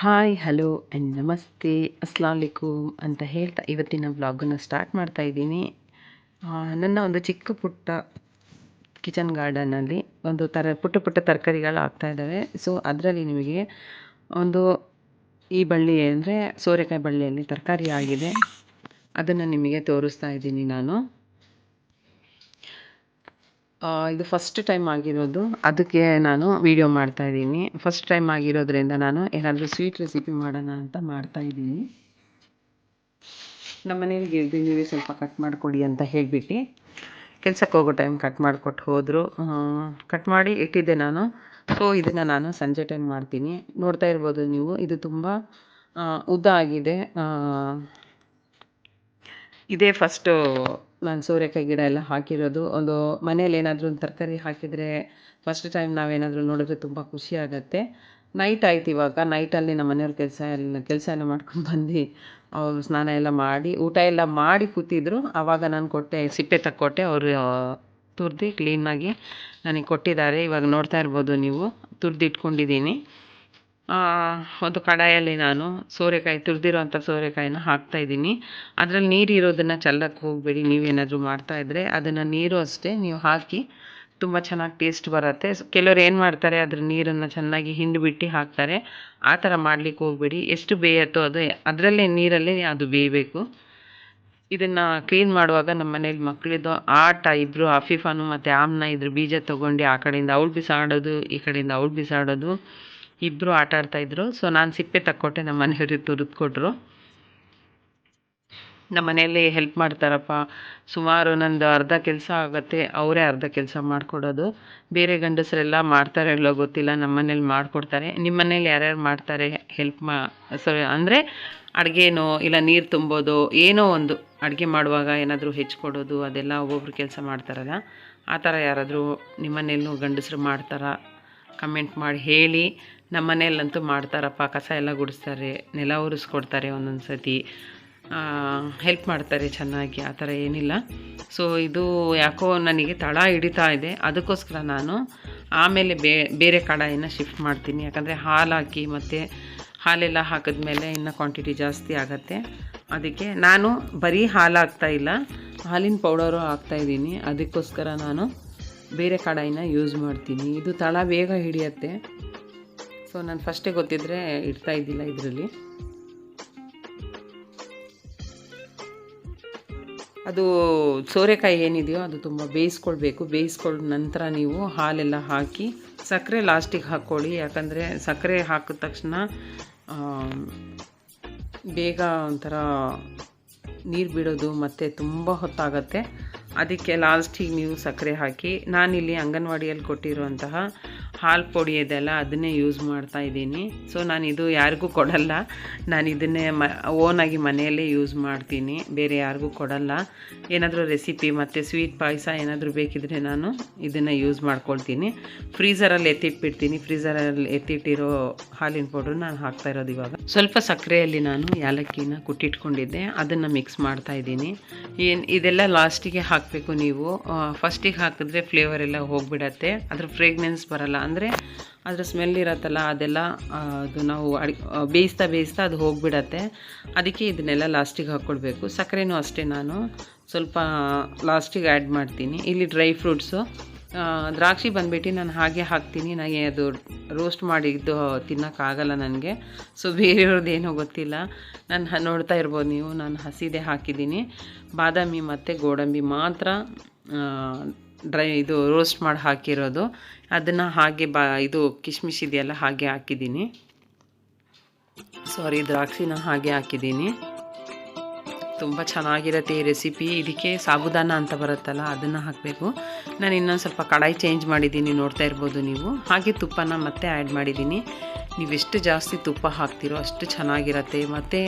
Hi hello and ನಮಸ್ತೆ ಅಸ್ಲಾಂ ವಲೈಕುಮ್ ಅಂತ ಹೇಳ್ತಾ ಇವತ್ತಿನ ವ್ಲಾಗನ್ನು ಸ್ಟಾರ್ಟ್ ಮಾಡ್ತಾ ಇದ್ದೀನಿ. ನನ್ನ ಒಂದು ಚಿಕ್ಕ ಪುಟ್ಟ ಕಿಚನ್ ಗಾರ್ಡನಲ್ಲಿ ಒಂದು ತರ ಪುಟ್ಟ ಪುಟ್ಟ ತರಕಾರಿಗಳು ಆಗ್ತಾ ಇದ್ದಾವೆ. ಸೊ ಅದರಲ್ಲಿ ನಿಮಗೆ ಒಂದು ಈ ಬಳ್ಳಿ ಅಂದರೆ ಸೋರೆಕಾಯಿ ಬಳ್ಳಿಯಲ್ಲಿ ತರಕಾರಿ ಆಗಿದೆ. ಅದನ್ನು ನಿಮಗೆ ತೋರಿಸ್ತಾ ಇದ್ದೀನಿ ನಾನು. ಇದು ಫಸ್ಟ್ ಟೈಮ್ ಆಗಿರೋದು. ಅದಕ್ಕೆ ನಾನು ವೀಡಿಯೋ ಮಾಡ್ತಾ ಇದ್ದೀನಿ. ಫಸ್ಟ್ ಟೈಮ್ ಆಗಿರೋದ್ರಿಂದ ನಾನು ಏನಾದರೂ ಸ್ವೀಟ್ ರೆಸಿಪಿ ಮಾಡೋಣ ಅಂತ ಮಾಡ್ತಾ ಇದ್ದೀನಿ. ನಮ್ಮ ಮನೇಲಿ ಗಿರ್ದಿ ನೀವೇ ಸ್ವಲ್ಪ ಕಟ್ ಮಾಡಿಕೊಡಿ ಅಂತ ಹೇಳಿಬಿಟ್ಟು ಕೆಲಸಕ್ಕೆ ಹೋಗೋ ಟೈಮ್ ಕಟ್ ಮಾಡಿಕೊಟ್ಟು ಹೋದರು. ಕಟ್ ಮಾಡಿ ಇಟ್ಟಿದ್ದೆ ನಾನು. ಸೊ ಇದನ್ನು ನಾನು ಸಂಜೆ ಟೈಮ್ ಮಾಡ್ತೀನಿ. ನೋಡ್ತಾ ಇರ್ಬೋದು ನೀವು. ಇದು ತುಂಬ ಉದ್ದ ಆಗಿದೆ. ಇದೇ ಫಸ್ಟು ನಾನು ಸೋರೆಕಾಯಿ ಗಿಡ ಎಲ್ಲ ಹಾಕಿರೋದು. ಒಂದು ಮನೇಲಿ ಏನಾದರೂ ಒಂದು ತರಕಾರಿ ಹಾಕಿದರೆ ಫಸ್ಟ್ ಟೈಮ್ ನಾವೇನಾದರೂ ನೋಡಿದ್ರೆ ತುಂಬ ಖುಷಿ ಆಗುತ್ತೆ. ನೈಟ್ ಆಯ್ತು ಇವಾಗ. ನೈಟಲ್ಲಿ ನಮ್ಮ ಮನೆಯವ್ರ ಕೆಲಸ ಎಲ್ಲ ಕೆಲಸ ಎಲ್ಲ ಮಾಡ್ಕೊಂಡು ಬಂದು ಅವರು ಸ್ನಾನ ಎಲ್ಲ ಮಾಡಿ, ಊಟ ಎಲ್ಲ ಮಾಡಿ ಕೂತಿದ್ರು. ಆವಾಗ ನಾನು ಕೊಟ್ಟೆ, ಸಿಪ್ಪೆ ತಕ್ಕೊಟ್ಟೆ. ಅವರು ತುರ್ದು ಕ್ಲೀನಾಗಿ ನನಗೆ ಕೊಟ್ಟಿದ್ದಾರೆ. ಇವಾಗ ನೋಡ್ತಾ ಇರ್ಬೋದು ನೀವು. ತುರ್ದು ಇಟ್ಕೊಂಡಿದ್ದೀನಿ. ಒಂದು ಕಡಾಯಲ್ಲಿ ನಾನು ಸೋರೆಕಾಯಿ ತುರಿದಿರೋಂಥ ಸೋರೆಕಾಯಿನ ಹಾಕ್ತಾ ಇದ್ದೀನಿ. ಅದರಲ್ಲಿ ನೀರು ಇರೋದನ್ನು ಚೆಲ್ಲಕ್ಕೆ ಹೋಗಬೇಡಿ. ನೀವೇನಾದರೂ ಮಾಡ್ತಾ ಇದ್ದರೆ ಅದನ್ನು ನೀರು ಅಷ್ಟೇ ನೀವು ಹಾಕಿ ತುಂಬ ಚೆನ್ನಾಗಿ ಟೇಸ್ಟ್ ಬರುತ್ತೆ. ಕೆಲವರು ಕೆಲವ್ರು ಏನು ಮಾಡ್ತಾರೆ, ಅದ್ರ ನೀರನ್ನು ಚೆನ್ನಾಗಿ ಹಿಂಡಿಬಿಟ್ಟು ಹಾಕ್ತಾರೆ. ಆ ಥರ ಮಾಡ್ಲಿಕ್ಕೆ ಹೋಗಬೇಡಿ. ಎಷ್ಟು ಬೇಯತ್ತೋ ಅದು, ಅದರಲ್ಲೇ ನೀರಲ್ಲೇ ಅದು ಬೇಯಬೇಕು. ಇದನ್ನು ಕ್ಲೀನ್ ಮಾಡುವಾಗ ನಮ್ಮ ಮನೇಲಿ ಮಕ್ಕಳಿದ್ದು ಆಟ ಇಬ್ಬರು ಅಫೀಫಾನು ಮತ್ತು ಆಮ್ನ ಇದ್ರ ಬೀಜ ತೊಗೊಂಡು ಆ ಕಡೆಯಿಂದ ಅವಳು ಬಿಸಾಡೋದು, ಈ ಕಡೆಯಿಂದ ಅವಳು ಬಿಸಾಡೋದು. ಇಬ್ಬರು ಆಟ ಆಡ್ತಾ ಇದ್ರು. ಸೊ ನಾನು ಸಿಪ್ಪೆ ತಕ್ಕೊಟ್ಟೆ. ನಮ್ಮ ಮನೆಯವ್ರಿಗೆ ತುರಿದು ಕೊಟ್ಟರು ನಮ್ಮ ಮನೆಯಲ್ಲಿ ಹೆಲ್ಪ್ ಮಾಡ್ತಾರಪ್ಪ. ಸುಮಾರು ನಂದು ಅರ್ಧ ಕೆಲಸ ಆಗುತ್ತೆ. ಅವರೇ ಅರ್ಧ ಕೆಲಸ ಮಾಡಿಕೊಡೋದು. ಬೇರೆ ಗಂಡಸರೆಲ್ಲ ಮಾಡ್ತಾರೆ ಇಲ್ಲೋ ಗೊತ್ತಿಲ್ಲ. ನಮ್ಮ ಮನೇಲಿ ಮಾಡಿಕೊಡ್ತಾರೆ. ನಿಮ್ಮ ಮನೇಲಿ ಯಾರ್ಯಾರು ಮಾಡ್ತಾರೆ? ಹೆಲ್ಪ್ ಮಾ ಸಾರಿ ಅಂದರೆ ಅಡುಗೆನೋ ಇಲ್ಲ ನೀರು ತುಂಬೋದು, ಏನೋ ಒಂದು ಅಡುಗೆ ಮಾಡುವಾಗ ಏನಾದರೂ ಹೆಚ್ಚಿಕೊಡೋದು ಅದೆಲ್ಲ ಒಬ್ಬೊಬ್ರು ಕೆಲಸ ಮಾಡ್ತಾರಲ್ಲ. ಆ ಥರ ಯಾರಾದರೂ ನಿಮ್ಮ ಮನೇಲೂ ಗಂಡಸರು ಮಾಡ್ತಾರಾ? ಕಮೆಂಟ್ ಮಾಡಿ ಹೇಳಿ. ನಮ್ಮ ಮನೆಯಲ್ಲಂತೂ ಮಾಡ್ತಾರಪ್ಪ, ಕಸ ಎಲ್ಲ ಗುಡಿಸ್ತಾರೆ, ನೆಲ ಉರಿಸ್ಕೊಡ್ತಾರೆ ಒಂದೊಂದು ಸತಿ. ಹೆಲ್ಪ್ ಮಾಡ್ತಾರೆ ಚೆನ್ನಾಗಿ, ಆ ಥರ ಏನಿಲ್ಲ. ಸೊ ಇದು ಯಾಕೋ ನನಗೆ ತಳ ಹಿಡಿತಾ ಇದೆ. ಅದಕ್ಕೋಸ್ಕರ ನಾನು ಆಮೇಲೆ ಬೇರೆ ಕಡಾಯಿನ ಶಿಫ್ಟ್ ಮಾಡ್ತೀನಿ. ಯಾಕಂದರೆ ಹಾಲು ಹಾಕಿ ಮತ್ತು ಹಾಲೆಲ್ಲ ಹಾಕಿದ್ಮೇಲೆ ಇನ್ನೂ ಕ್ವಾಂಟಿಟಿ ಜಾಸ್ತಿ ಆಗುತ್ತೆ. ಅದಕ್ಕೆ ನಾನು ಬರೀ ಹಾಲು ಹಾಕ್ತಾಯಿಲ್ಲ ಹಾಲಿನ ಪೌಡರು ಹಾಕ್ತಾಯಿದ್ದೀನಿ ಅದಕ್ಕೋಸ್ಕರ ನಾನು ಬೇರೆ ಕಡಾಯಿನ ಯೂಸ್ ಮಾಡ್ತೀನಿ. ಇದು ತಳ ಬೇಗ ಹಿಡಿಯತ್ತೆ. ಸೊ ನಾನು ಫಸ್ಟೇ ಗೊತ್ತಿದ್ದರೆ ಇಡ್ತಾ ಇದ್ದಿಲ್ಲ ಇದರಲ್ಲಿ. ಅದು ಸೋರೆಕಾಯಿ ಏನಿದೆಯೋ ಅದು ತುಂಬ ಬೇಯಿಸ್ಕೊಳ್ಬೇಕು. ಬೇಯಿಸ್ಕೊಂಡ ನಂತರ ನೀವು ಹಾಲೆಲ್ಲ ಹಾಕಿ ಸಕ್ಕರೆ ಲಾಸ್ಟಿಗೆ ಹಾಕ್ಕೊಳ್ಳಿ. ಯಾಕಂದರೆ ಸಕ್ಕರೆ ಹಾಕಿದ ತಕ್ಷಣ ಬೇಗ ಒಂಥರ ನೀರು ಬಿಡೋದು ಮತ್ತು ತುಂಬ ಹೊತ್ತಾಗತ್ತೆ. ಅದಕ್ಕೆ ಲಾಸ್ಟಿಗೆ ನೀವು ಸಕ್ಕರೆ ಹಾಕಿ ನಾನಿಲ್ಲಿ ಅಂಗನವಾಡಿಯಲ್ಲಿ ಕೊಟ್ಟಿರುವಂತಹ ಹಾಲು ಪುಡಿ ಇದೆಲ್ಲ ಅದನ್ನೇ ಯೂಸ್ ಮಾಡ್ತಾ ಇದ್ದೀನಿ. ಸೊ ನಾನು ಇದು ಯಾರಿಗೂ ಕೊಡಲ್ಲ. ನಾನು ಇದನ್ನೇ ಮ ಓನಾಗಿ ಮನೆಯಲ್ಲೇ ಯೂಸ್ ಮಾಡ್ತೀನಿ. ಬೇರೆ ಯಾರಿಗೂ ಕೊಡಲ್ಲ. ಏನಾದರೂ ರೆಸಿಪಿ ಮತ್ತು ಸ್ವೀಟ್ ಪಾಯಸ ಏನಾದರೂ ಬೇಕಿದ್ರೆ ನಾನು ಇದನ್ನು ಯೂಸ್ ಮಾಡ್ಕೊಳ್ತೀನಿ. ಫ್ರೀಸರಲ್ಲಿ ಎತ್ತಿಟ್ಬಿಡ್ತೀನಿ. ಫ್ರೀಸರಲ್ಲಿ ಎತ್ತಿಟ್ಟಿರೋ ಹಾಲಿನ ಪೌಡ್ರ್ ನಾನು ಹಾಕ್ತಾ ಇರೋದು ಇವಾಗ. ಸ್ವಲ್ಪ ಸಕ್ಕರೆಯಲ್ಲಿ ನಾನು ಯಾಲಕ್ಕಿನ ಕುಟ್ಟಿಟ್ಕೊಂಡಿದ್ದೆ. ಅದನ್ನು ಮಿಕ್ಸ್ ಮಾಡ್ತಾ ಇದ್ದೀನಿ. ಏನು, ಇದೆಲ್ಲ ಲಾಸ್ಟಿಗೆ ಹಾಕಬೇಕು ನೀವು. ಫಸ್ಟಿಗೆ ಹಾಕಿದ್ರೆ ಫ್ಲೇವರ್ ಎಲ್ಲ ಹೋಗಿಬಿಡತ್ತೆ. ಅದ್ರ ಫ್ರೇಗ್ನೆನ್ಸ್ ಬರಲ್ಲ. ಅಂದರೆ ಅದರ ಸ್ಮೆಲ್ ಇರತ್ತಲ್ಲ, ಅದೆಲ್ಲ ಅದು ನಾವು ಅಡಿ ಬೇಯಿಸ್ತಾ ಬೇಯಿಸ್ತಾ ಅದು ಹೋಗಿಬಿಡತ್ತೆ. ಅದಕ್ಕೆ ಇದನ್ನೆಲ್ಲ ಲಾಸ್ಟಿಗೆ ಹಾಕ್ಕೊಡ್ಬೇಕು ಸಕ್ಕರೆನೂ ಅಷ್ಟೇ ನಾನು. ಸ್ವಲ್ಪ ಲಾಸ್ಟಿಗೆ ಆ್ಯಡ್ ಮಾಡ್ತೀನಿ. ಇಲ್ಲಿ ಡ್ರೈ ಫ್ರೂಟ್ಸು ದ್ರಾಕ್ಷಿ ಬಂದ್ಬಿಟ್ಟು ನಾನು ಹಾಗೆ ಹಾಕ್ತೀನಿ. ನನಗೆ ಅದು ರೋಸ್ಟ್ ಮಾಡಿದ್ದು ತಿನ್ನೋಕ್ಕಾಗಲ್ಲ ನನಗೆ. ಸೊ ಬೇರೆಯವ್ರದ್ದು ಏನೂ ಗೊತ್ತಿಲ್ಲ. ನಾನು ನೋಡ್ತಾ ಇರ್ಬೋದು ನೀವು. ನಾನು ಹಸಿದೆ ಹಾಕಿದ್ದೀನಿ. ಬಾದಾಮಿ ಮತ್ತು ಗೋಡಂಬಿ ಮಾತ್ರ ಡ್ರೈ ಇದು ರೋಸ್ಟ್ ಮಾಡಿ ಹಾಕಿರೋದು. ಅದನ್ನು ಹಾಗೆ ಬಾ, ಇದು ಕಿಶ್ಮಿಶ್ ಇದೆಯಲ್ಲ, ಹಾಗೆ ಹಾಕಿದ್ದೀನಿ. ಸಾರಿ ದ್ರಾಕ್ಷಿನ ಹಾಗೆ ಹಾಕಿದ್ದೀನಿ. ತುಂಬ ಚೆನ್ನಾಗಿರುತ್ತೆ ಈ ರೆಸಿಪಿ ಇದಕ್ಕೆ ಸಾಬುದಾನ ಅಂತ ಬರುತ್ತಲ್ಲ, ಅದನ್ನು ಹಾಕಬೇಕು. ನಾನು ಇನ್ನೊಂದು ಸ್ವಲ್ಪ ಕಡಾಯಿ ಚೇಂಜ್ ಮಾಡಿದ್ದೀನಿ, ನೋಡ್ತಾ ಇರ್ಬೋದು ನೀವು. ಹಾಗೆ ತುಪ್ಪನ ಮತ್ತೆ ಆ್ಯಡ್ ಮಾಡಿದ್ದೀನಿ. ನೀವು ಎಷ್ಟು ಜಾಸ್ತಿ ತುಪ್ಪ ಹಾಕ್ತಿರೋ ಅಷ್ಟು ಚೆನ್ನಾಗಿರತ್ತೆ. ಮತ್ತು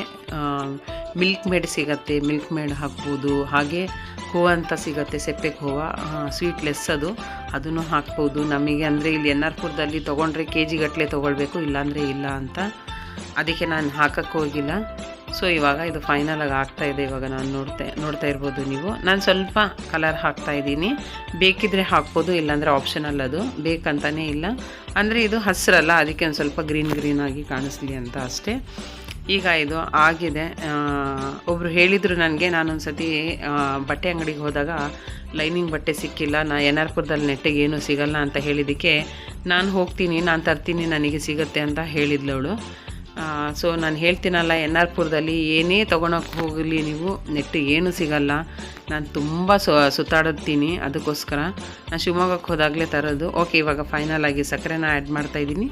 ಮಿಲ್ಕ್ ಮೇಡ್ ಸಿಗತ್ತೆ ಮಿಲ್ಕ್ ಮೇಡ್ ಹಾಕ್ಬೋದು. ಹಾಗೆ ಹೂವು ಅಂತ ಸಿಗತ್ತೆ ಸೆಪ್ಪೆಗೆ ಹೂವು ಸ್ವೀಟ್ಲೆಸ್ ಅದು. ಅದನ್ನು ಹಾಕ್ಬೋದು. ನಮಗೆ ಅಂದರೆ ಇಲ್ಲಿ ಎನ್ ಆರ್ ಪುರದಲ್ಲಿ ತೊಗೊಂಡ್ರೆ ಕೆ ಜಿ ಗಟ್ಟಲೆ ತೊಗೊಳ್ಬೇಕು, ಇಲ್ಲಾಂದರೆ ಇಲ್ಲ ಅಂತ. ಅದಕ್ಕೆ ನಾನು ಹಾಕಕ್ಕೆ ಹೋಗಿಲ್ಲ. ಸೊ ಇವಾಗ ಇದು ಫೈನಲ್ ಆಗಿ ಆಗ್ತಾ ಇದೆ ಇವಾಗ ನಾನು ನೋಡ್ತಾ ನೋಡ್ತಾ ಇರ್ಬೋದು ನೀವು. ನಾನು ಸ್ವಲ್ಪ ಕಲರ್ ಹಾಕ್ತಾ ಇದ್ದೀನಿ. ಬೇಕಿದ್ರೆ ಹಾಕ್ಬೋದು, ಇಲ್ಲಾಂದರೆ ಆಪ್ಷನಲ್ ಅದು. ಬೇಕಂತಲೇ ಇಲ್ಲ. ಅಂದರೆ ಇದು ಹಸಿರಲ್ಲ, ಅದಕ್ಕೆ ಒಂದು ಸ್ವಲ್ಪ ಗ್ರೀನ್ ಗ್ರೀನ್ ಆಗಿ ಕಾಣಿಸ್ಲಿ ಅಂತ ಅಷ್ಟೇ. ಈಗ ಇದು ಆಗಿದೆ. ಒಬ್ಬರು ಹೇಳಿದರು ನನಗೆ ನಾನೊಂದು ಸತಿ ಬಟ್ಟೆ ಅಂಗಡಿಗೆ ಹೋದಾಗ ಲೈನಿಂಗ್ ಬಟ್ಟೆ ಸಿಕ್ಕಿಲ್ಲ, ನಾ ಎನ್ ಆರ್ ನೆಟ್ಟಿಗೆ ಏನೂ ಸಿಗಲ್ಲ ಅಂತ ಹೇಳಿದ್ದಕ್ಕೆ, ನಾನು ಹೋಗ್ತೀನಿ, ನಾನು ತರ್ತೀನಿ, ನನಗೆ ಸಿಗುತ್ತೆ ಅಂತ ಹೇಳಿದ್ಲವಳು ಸೊ ನಾನು ಹೇಳ್ತೀನಲ್ಲ, ಎನ್ ಆರ್ ಪುರದಲ್ಲಿ ಏನೇ ತೊಗೊಳಕ್ಕೆ ಹೋಗಲಿ ನೀವು ನೆಟ್ಟು ಏನು ಸಿಗಲ್ಲ. ನಾನು ತುಂಬ ಸು, ಸುತ್ತಾಡುತ್ತೀನಿ ಅದಕ್ಕೋಸ್ಕರ. ನಾನು ಶಿವಮೊಗ್ಗಕ್ಕೆ ಹೋದಾಗಲೇ ತರೋದು. ಓಕೆ ಇವಾಗ ಫೈನಲ್ ಆಗಿ ಸಕ್ಕರೆನ ಆ್ಯಡ್ ಮಾಡ್ತಾಯಿದ್ದೀನಿ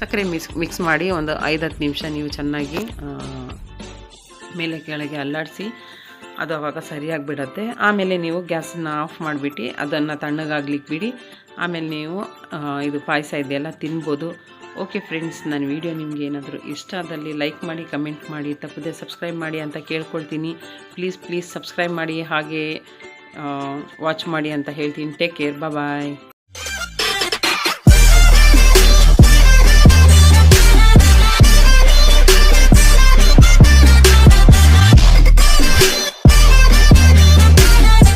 ಸಕ್ಕರೆ ಮಿಕ್ಸ್ ಮಿಕ್ಸ್ ಮಾಡಿ ಒಂದು ಐದು ಹತ್ತು ನಿಮಿಷ ನೀವು ಚೆನ್ನಾಗಿ ಮೇಲೆ ಕೆಳಗೆ ಅಲ್ಲಾಡಿಸಿ, ಅದು ಅವಾಗ ಸರಿಯಾಗಿ ಬಿಡುತ್ತೆ ಆಮೇಲೆ ನೀವು ಗ್ಯಾಸನ್ನು ಆಫ್ ಮಾಡಿಬಿಟ್ಟು ಅದನ್ನು ತಣ್ಣಗಾಗ್ಲಿಕ್ಕೆ ಬಿಡಿ. ಆಮೇಲೆ ನೀವು ಇದು ಪಾಯಸ ಇದೆಯಲ್ಲ, ತಿನ್ಬೋದು. ಓಕೆ ಫ್ರೆಂಡ್ಸ್ ನನ್ನ ವಿಡಿಯೋ ನಿಮ್ಗೆ ಏನಾದರೂ ಇಷ್ಟ ಆದಲ್ಲಿ ಲೈಕ್ ಮಾಡಿ ಕಮೆಂಟ್ ಮಾಡಿ, ತಪ್ಪದೆ ಸಬ್ಸ್ಕ್ರೈಬ್ ಮಾಡಿ ಅಂತ ಕೇಳ್ಕೊಳ್ತೀನಿ. ಪ್ಲೀಸ್ ಪ್ಲೀಸ್ ಸಬ್ಸ್ಕ್ರೈಬ್ ಮಾಡಿ, ಹಾಗೆ ವಾಚ್ ಮಾಡಿ ಅಂತ ಹೇಳ್ತೀನಿ. Take care bye